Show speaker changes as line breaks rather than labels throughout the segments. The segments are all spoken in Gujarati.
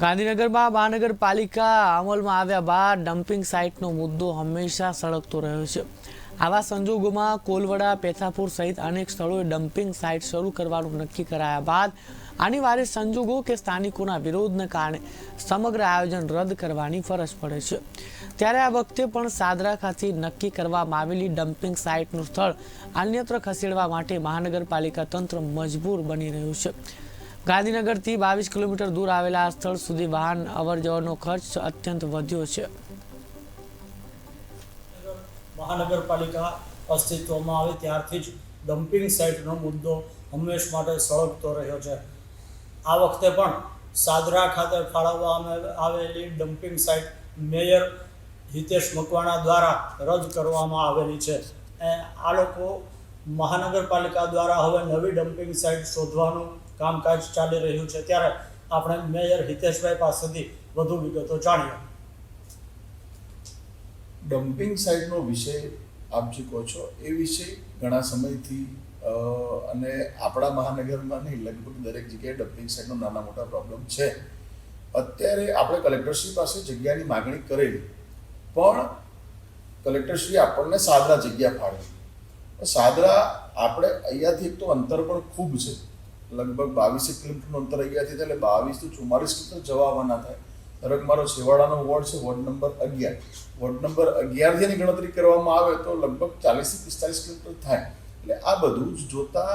ગાંધીનગરમાં મહાનગરપાલિકા અમલમાં આવ્યા બાદ ડમ્પિંગ સાઇટનો મુદ્દો હંમેશા સળગતો રહ્યો છે. આવા સંજોગોમાં કોલવડા, પેથાપુર સહિત અનેક સ્થળોએ ડમ્પિંગ સાઇટ શરૂ કરવાનું નક્કી કરાયા બાદ અનિવાર્ય સંજોગો કે સ્થાનિકોના વિરોધને કારણે સમગ્ર આયોજન રદ કરવાની ફરજ પડે છે. ત્યારે આ વખતે પણ સાદરા ખાતે નક્કી કરવામાં આવેલી ડમ્પિંગ સાઇટનું સ્થળ અન્યત્ર ખસેડવા માટે મહાનગરપાલિકા તંત્ર મજબૂર બની રહ્યું છે. ગાંધીનગરથી બાવીસ કિલોમીટર દૂર આવેલા આ સ્થળ સુધી વાહન અવર જવરનો ખર્ચ અત્યંત વધ્યો છે.
મહાનગરપાલિકા અસ્તિત્વમાં આવે ત્યારથી જ ડમ્પિંગ સાઇટનો મુદ્દો હંમેશ માટે સળગતો રહ્યો છે. આ વખતે પણ સાદરા ખાતે ફાળવવામાં આવેલી dumping site mayor Hitesh Makwana દ્વારા રદ કરવામાં આવેલી છે. આ લોકો મહાનગરપાલિકા દ્વારા હવે નવી ડમ્પિંગ સાઇટ શોધવાનું કામકાજ ચાલી રહ્યું છે. ત્યારે આપણે મેયર હિતેશભાઈ પાસેથી વધુ વિગતો જાણીએ.
ડમ્પિંગ સાઇટનો વિષય આપ જે કહો છો, એ વિષય ઘણા સમયથી અને આપણા મહાનગરમાં નહીં, લગભગ દરેક જગ્યાએ ડમ્પિંગ સાઇટનો નાના મોટા પ્રોબ્લેમ છે. અત્યારે આપણે કલેક્ટરશ્રી પાસે જગ્યાની માગણી કરેલી, પણ કલેક્ટરશ્રી આપણને સાદરા જગ્યા ફાળવી સાદરા આપણે અહીંયાથી એક તો અંતર પણ ખૂબ છે. લગભગ બાવીસેક કિલોમીટરનું અંતર અહીંયાથી એટલે બાવીસથી ચુમ્માલીસ કિલોમીટર જવા આવવાના થાય દરેક મારો છેવાડાનો વોર્ડ છે, વોર્ડ નંબર અગિયાર. વોર્ડ નંબર અગિયારથી એની ગણતરી કરવામાં આવે તો લગભગ ચાલીસથી પિસ્તાલીસ કિલોમીટર થાય. એટલે આ બધું જ જોતા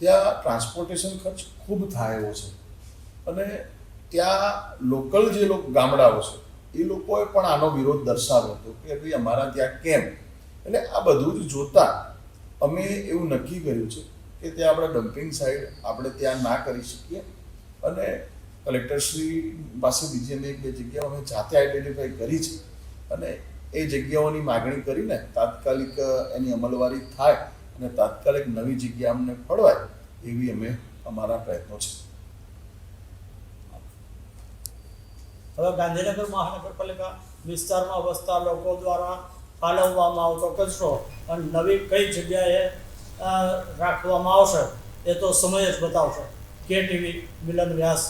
ત્યાં ટ્રાન્સપોર્ટેશન ખર્ચ ખૂબ થાય એવો છે. અને ત્યાં લોકલ જે લોકો ગામડાઓ છે, એ લોકોએ પણ આનો વિરોધ દર્શાવ્યો હતો કે ભાઈ અમારા ત્યાં કેમ? એટલે આ બધું જ જોતા અમે એવું નક્કી કર્યું છે કે ત્યાં આપણે ડમ્પિંગ સાઇટ આપણે ત્યાં ના કરી શકીએ. અને કલેક્ટરશ્રી પાસે બીજી અમે એક બે જગ્યાઓ અમે જાતે આઈડેન્ટિફાઈ કરી છે. અને એ જગ્યાઓની માગણી કરીને તાત્કાલિક એની અમલવારી થાય અને તાત્કાલિક નવી જગ્યા અમને ફળવાય એવી અમે અમારા પ્રયત્નો છે.
હવે ગાંધીનગર મહાનગરપાલિકા વિસ્તારમાં વસતા લોકો દ્વારા ફાળવવામાં આવતો કચરો અને નવી કઈ જગ્યાએ રાખવામાં આવશે એ તો સમય જ બતાવશે. કે ટીવી મિલન વ્યાસ